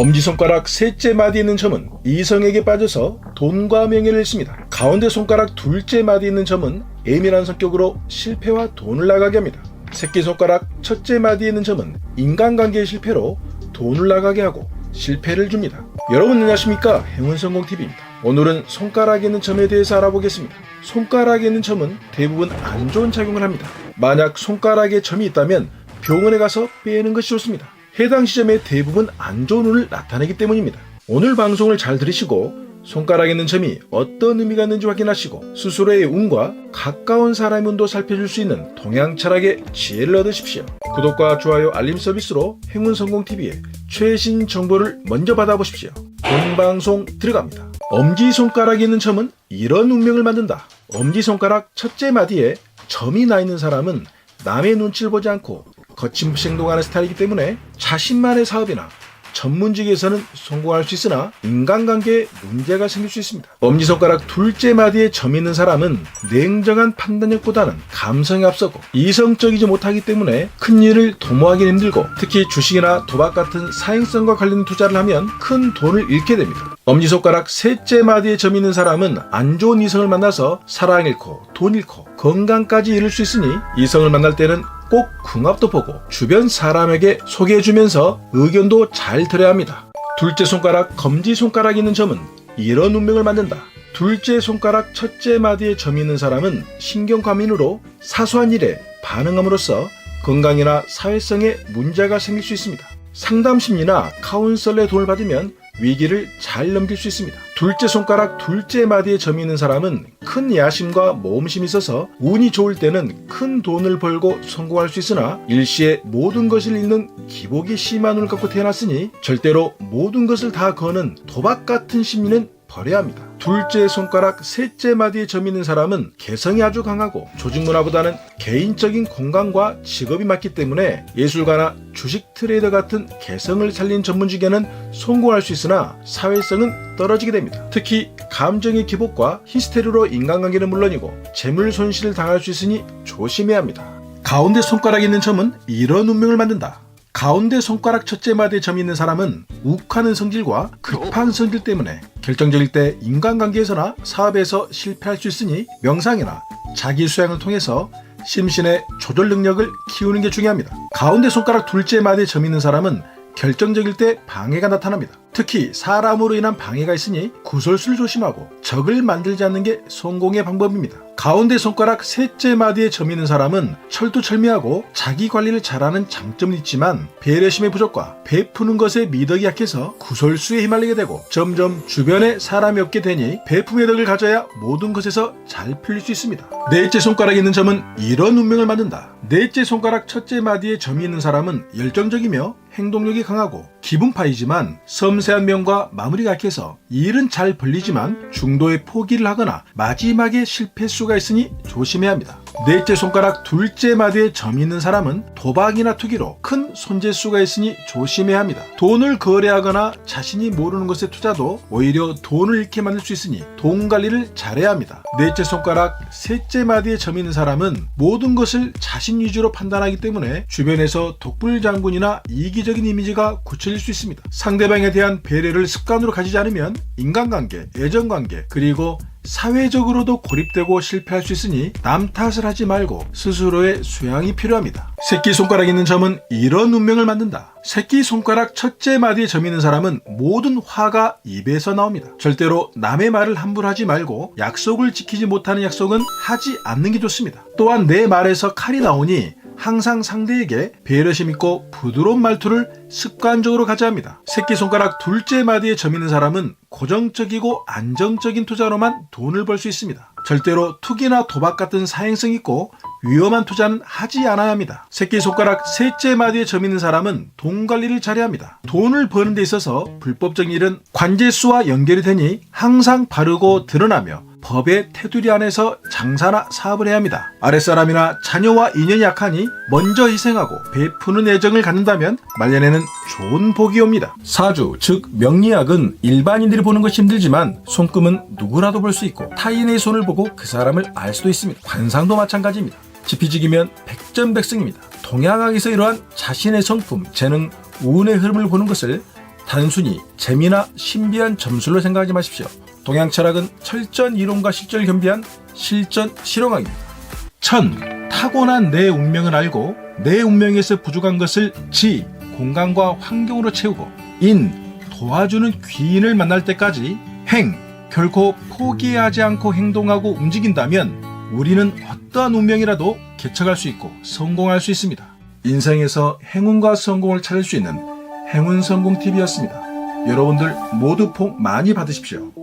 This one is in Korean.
엄지손가락 셋째 마디에 있는 점은 이성에게 빠져서 돈과 명예를 잃습니다. 가운데 손가락 둘째 마디에 있는 점은 예민한 성격으로 실패와 돈을 나가게 합니다. 새끼손가락 첫째 마디에 있는 점은 인간관계의 실패로 돈을 나가게 하고 실패를 줍니다. 여러분 안녕하십니까? 행운성공TV입니다. 오늘은 손가락에 있는 점에 대해서 알아보겠습니다. 손가락에 있는 점은 대부분 안 좋은 작용을 합니다. 만약 손가락에 점이 있다면 병원에 가서 빼는 것이 좋습니다. 해당 시점에 대부분 안 좋은 운을 나타내기 때문입니다. 오늘 방송을 잘 들으시고 손가락에 있는 점이 어떤 의미가 있는지 확인하시고 스스로의 운과 가까운 사람의 운도 살펴줄 수 있는 동양 철학의 지혜를 얻으십시오. 구독과 좋아요 알림 서비스로 행운성공TV의 최신 정보를 먼저 받아보십시오. 본방송 들어갑니다. 엄지손가락에 있는 점은 이런 운명을 만든다. 엄지손가락 첫째 마디에 점이 나 있는 사람은 남의 눈치를 보지 않고 거침없이 행동하는 스타일이기 때문에 자신만의 사업이나 전문직에서는 성공할 수 있으나 인간관계에 문제가 생길 수 있습니다. 엄지손가락 둘째 마디에 점 있는 사람은 냉정한 판단력보다는 감성이 앞서고 이성적이지 못하기 때문에 큰 일을 도모하기 힘들고 특히 주식이나 도박 같은 사행성과 관련 투자를 하면 큰 돈을 잃게 됩니다. 엄지손가락 셋째 마디에 점 있는 사람은 안 좋은 이성을 만나서 사랑 잃고 돈 잃고 건강까지 잃을 수 있으니 이성을 만날 때는 꼭 궁합도 보고 주변 사람에게 소개해주면서 의견도 잘 들어야 합니다. 둘째 손가락 검지 손가락 있는 점은 이런 운명을 만든다. 둘째 손가락 첫째 마디에 점 있는 사람은 신경과민으로 사소한 일에 반응함으로써 건강이나 사회성에 문제가 생길 수 있습니다. 상담 심리나 카운셀러의 도움을 받으면 위기를 잘 넘길 수 있습니다. 둘째 손가락 둘째 마디에 점이 있는 사람은 큰 야심과 모험심이 있어서 운이 좋을 때는 큰 돈을 벌고 성공할 수 있으나 일시에 모든 것을 잃는 기복이 심한 운을 갖고 태어났으니 절대로 모든 것을 다 거는 도박 같은 심리는 버려야 합니다. 둘째 손가락 셋째 마디에 점 있는 사람은 개성이 아주 강하고 조직 문화보다는 개인적인 건강과 직업이 맞기 때문에 예술가나 주식 트레이더 같은 개성을 살린 전문직에는 성공할 수 있으나 사회성은 떨어지게 됩니다. 특히 감정의 기복과 히스테리로 인간관계는 물론이고 재물 손실을 당할 수 있으니 조심해야 합니다. 가운데 손가락에 있는 점은 이런 운명을 만든다. 가운데 손가락 첫째 마디에 점 있는 사람은 욱하는 성질과 급한 성질 때문에 결정적일 때 인간관계에서나 사업에서 실패할 수 있으니 명상이나 자기 수양을 통해서 심신의 조절 능력을 키우는 게 중요합니다. 가운데 손가락 둘째 마디에 점 있는 사람은 결정적일 때 방해가 나타납니다. 특히 사람으로 인한 방해가 있으니 구설수를 조심하고 적을 만들지 않는 게 성공의 방법입니다. 가운데 손가락 셋째 마디에 점 있는 사람은 철두철미하고 자기 관리를 잘하는 장점은 있지만 배려심의 부족과 베푸는 것에 미덕이 약해서 구설수에 휘말리게 되고 점점 주변에 사람이 없게 되니 베품의 덕을 가져야 모든 것에서 잘 풀릴 수 있습니다. 넷째 손가락에 있는 점은 이런 운명을 만든다. 넷째 손가락 첫째 마디에 점이 있는 사람은 열정적이며 행동력이 강하고 기분파이지만 섬 세한 면과 마무리가 약해서 일은 잘 벌리지만 중도에 포기를 하거나 마지막에 실패 수가 있으니 조심해야 합니다. 넷째 손가락 둘째 마디에 점 있는 사람은 도박이나 투기로 큰 손재수가 있으니 조심해야 합니다. 돈을 거래하거나 자신이 모르는 것에 투자도 오히려 돈을 잃게 만들 수 있으니 돈 관리를 잘해야 합니다. 넷째 손가락 셋째 마디에 점 있는 사람은 모든 것을 자신 위주로 판단하기 때문에 주변에서 독불 장군이나 이기적인 이미지가 굳혀질 수 있습니다. 상대방에 대한 배려를 습관으로 가지지 않으면 인간관계, 애정관계, 그리고 사회적으로도 고립되고 실패할 수 있으니 남 탓을 하지 말고 스스로의 수양이 필요합니다. 새끼손가락 있는 점은 이런 운명을 만든다. 새끼손가락 첫째 마디에 점 있는 사람은 모든 화가 입에서 나옵니다. 절대로 남의 말을 함부로 하지 말고 약속을 지키지 못하는 약속은 하지 않는 게 좋습니다. 또한 내 말에서 칼이 나오니 항상 상대에게 배려심 있고 부드러운 말투를 습관적으로 가져야 합니다. 새끼손가락 둘째 마디에 점 있는 사람은 고정적이고 안정적인 투자로만 돈을 벌 수 있습니다. 절대로 투기나 도박 같은 사행성 있고 위험한 투자는 하지 않아야 합니다. 새끼손가락 셋째 마디에 점 있는 사람은 돈 관리를 잘해야 합니다. 돈을 버는 데 있어서 불법적인 일은 관제수와 연결이 되니 항상 바르고 드러나며 법의 테두리 안에서 장사나 사업을 해야 합니다. 아랫사람이나 자녀와 인연이 약하니 먼저 희생하고 베푸는 애정을 갖는다면 말년에는 좋은 복이 옵니다. 사주, 즉 명리학은 일반인들이 보는 것이 힘들지만 손금은 누구라도 볼 수 있고 타인의 손을 보고 그 사람을 알 수도 있습니다. 관상도 마찬가지입니다. 지피지기면 백전백승입니다. 동양학에서 이러한 자신의 성품, 재능, 운의 흐름을 보는 것을 단순히 재미나 신비한 점술로 생각하지 마십시오. 동양 철학은 철전 이론과 실전을 겸비한 실전 실용학입니다. 천, 타고난 내 운명을 알고 내 운명에서 부족한 것을 지, 공간과 환경으로 채우고 인, 도와주는 귀인을 만날 때까지 행, 결코 포기하지 않고 행동하고 움직인다면 우리는 어떠한 운명이라도 개척할 수 있고 성공할 수 있습니다. 인생에서 행운과 성공을 찾을 수 있는 행운 성공 TV였습니다. 여러분들 모두 복 많이 받으십시오.